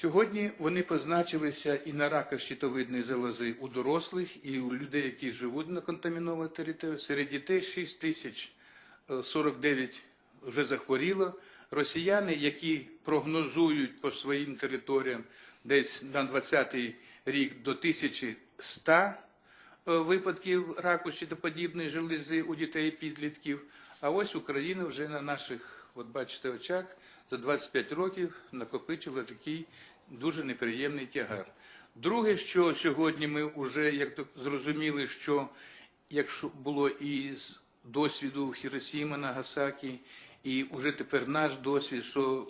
Сьогодні вони позначилися і на рака щитовидної залози у дорослих, і у людей, які живуть на контамінованій території. Серед дітей 6 тисяч е, 49 вже захворіло. Росіяни, які прогнозують по своїм територіям десь на 20-й рік до 1100 е, випадків раку щитоподібної желези у дітей і підлітків. А ось Україна вже на наших, от бачите, очах за 25 років накопичила такий дуже неприємний тягар. Друге, що сьогодні ми вже як зрозуміли, що якщо було і з досвіду Хіросіма, Нагасакі, і вже тепер наш досвід, що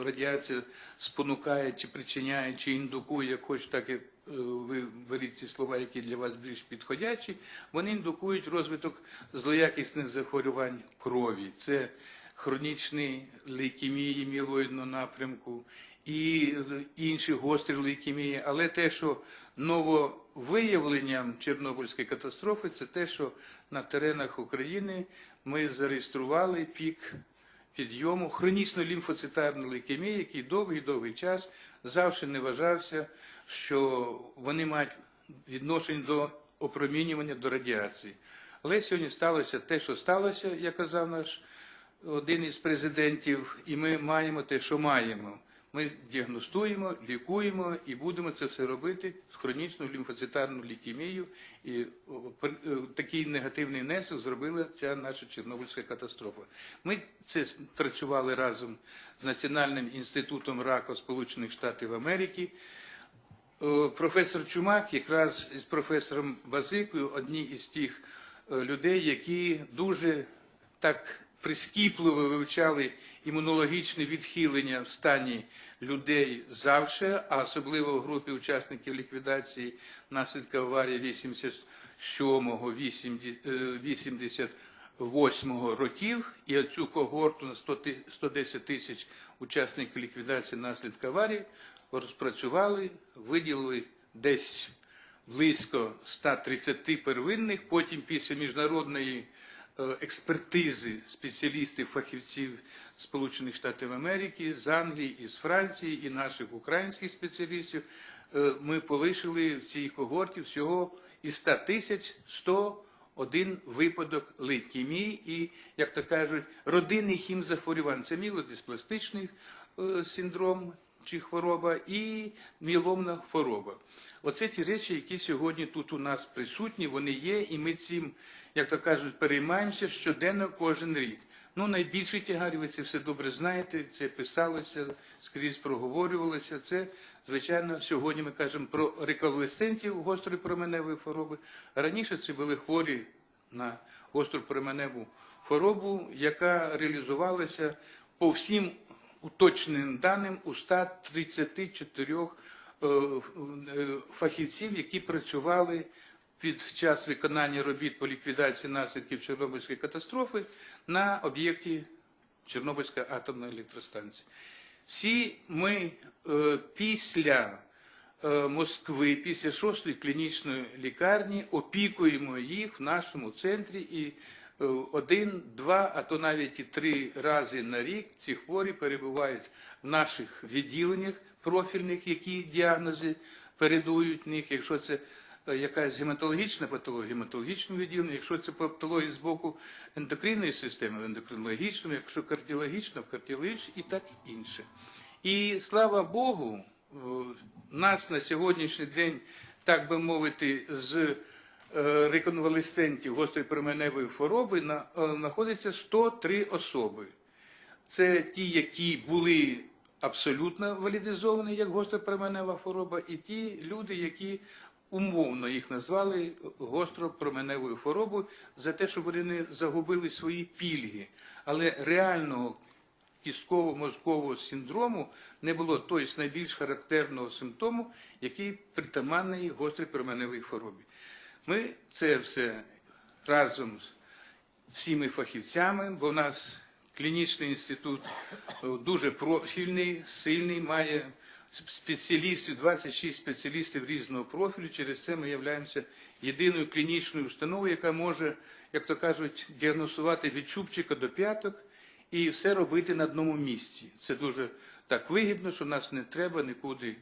е, радіація спонукає, чи причиняє, чи індукує, як хоч так і е, ви беріть ці слова, які для вас більш підходячі, вони індукують розвиток злоякісних захворювань крові. Це хронічні лейкемії мілоїдного напрямку і інші гострі лейкемії. Але те, що нововиявленням Чорнобильської катастрофи, це те, що на теренах України ми зареєстрували пік підйому хронічної лімфоцитарної лейкемії, який довгий-довгий час завжди не вважався, що вони мають відношення до опромінювання до радіації. Але сьогодні сталося те, що сталося, як казав наш один із президентів, і ми маємо те, що маємо. Ми діагностуємо, лікуємо і будемо це все робити з хронічною лімфоцитарною лейкемією. І пр- е, такий негативний внесок зробила ця наша Чорнобильська катастрофа. Ми це працювали разом з Національним інститутом раку Сполучених Штатів Америки. Е, Професор Чумак, якраз з професором Базикою, одні із тих е, людей, які дуже так прискіпливо вивчали імунологічне відхилення в стані людей завше, а особливо в групі учасників ліквідації наслідка аварії 87-го, 88-го років, і оцю когорту на 100 ти- 110 тисяч учасників ліквідації наслідка аварії розпрацювали, виділили десь близько 130 первинних, потім після міжнародної е, експертизи спеціалістів, фахівців Сполучених Штатів Америки, з Англії, із Франції, і наших українських спеціалістів, е, ми полишили в цій когорті всього із 100 тисяч 101 випадок лейкемії і, як то кажуть, родинний хімзахворювань. Це мілодиспластичний е, синдром чи хвороба і міломна хвороба. Оце ті речі, які сьогодні тут у нас присутні, вони є, і ми цим, як то кажуть, переймаємося щоденно кожен рік. Ну, найбільший тягар, ви це все добре знаєте, це писалося, скрізь проговорювалося. Це, звичайно, сьогодні ми кажемо про реконвалесцентів гострої променевої хвороби. Раніше це були хворі на гостру променеву хворобу, яка реалізувалася по всім уточненим даним у 134 е, е, фахівців, які працювали під час виконання робіт по ліквідації наслідків Чорнобильської катастрофи на об'єкті Чорнобильська атомна електростанція. Всі ми е, після Москви, після шостої клінічної лікарні опікуємо їх в нашому центрі і один, два, а то навіть і три рази на рік ці хворі перебувають в наших відділеннях профільних, які діагнози передують них, якщо це е, якась гематологічна патологія, гематологічне відділення, якщо це патологія з боку ендокринної системи, в ендокринологічному, якщо кардіологічна, в кардіологічному і так інше. І слава Богу, е, нас на сьогоднішній день, так би мовити, з е, реконвалесцентів гострої променевої хвороби е, знаходиться 103 особи. Це ті, які були абсолютно валідизовані як гостропроменева хвороба, і ті люди, які умовно їх назвали гостропроменевою хворобою за те, що вони не загубили свої пільги. Але реального кістково-мозкового синдрому не було, той тобто найбільш характерного симптому, який притаманний гострій променевій хворобі. Ми це все разом з всіми фахівцями, бо в нас клінічний інститут е, дуже профільний, сильний, має спеціалістів, 26 спеціалістів різного профілю. Через це ми являємося єдиною клінічною установою, яка може, як то кажуть, діагностувати від чубчика до п'яток і все робити на одному місці. Це дуже так вигідно, що нас не треба нікуди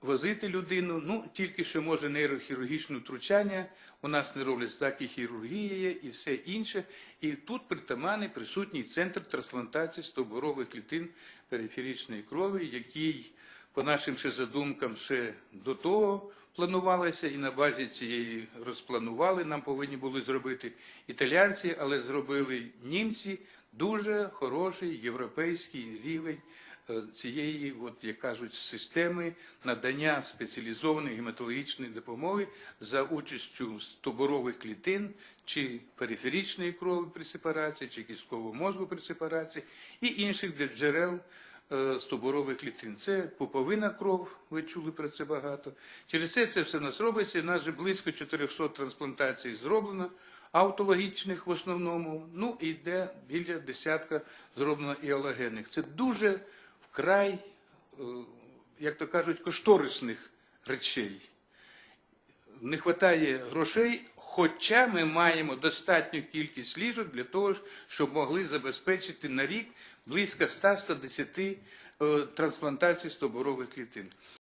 возити людину. Ну, тільки що може нейрохірургічне втручання, у нас не роблять так і хірургія і все інше. І тут притаманний присутній центр трансплантації стовбурових клітин периферичної крові, який, по нашим ще задумкам, ще до того планувалося, і на базі цієї розпланували. Нам повинні були зробити італійці, але зробили німці дуже хороший європейський рівень цієї, от, як кажуть, системи надання спеціалізованої гематологічної допомоги за участю стовбурових клітин чи периферичної крові при сепарації, чи кісткового мозку при сепарації і інших джерел е, стовбурових клітин. Це пуповина кров, ви чули про це багато. Через це це все в нас робиться. У нас вже близько 400 трансплантацій зроблено, автологічних в основному, ну і йде біля десятка зроблено і алогенних. Це дуже вкрай, е, як то кажуть, кошторисних речей не вистачає грошей, хоча ми маємо достатню кількість ліжок для того, щоб могли забезпечити на рік близько 100-110 е, трансплантацій стоборових клітин.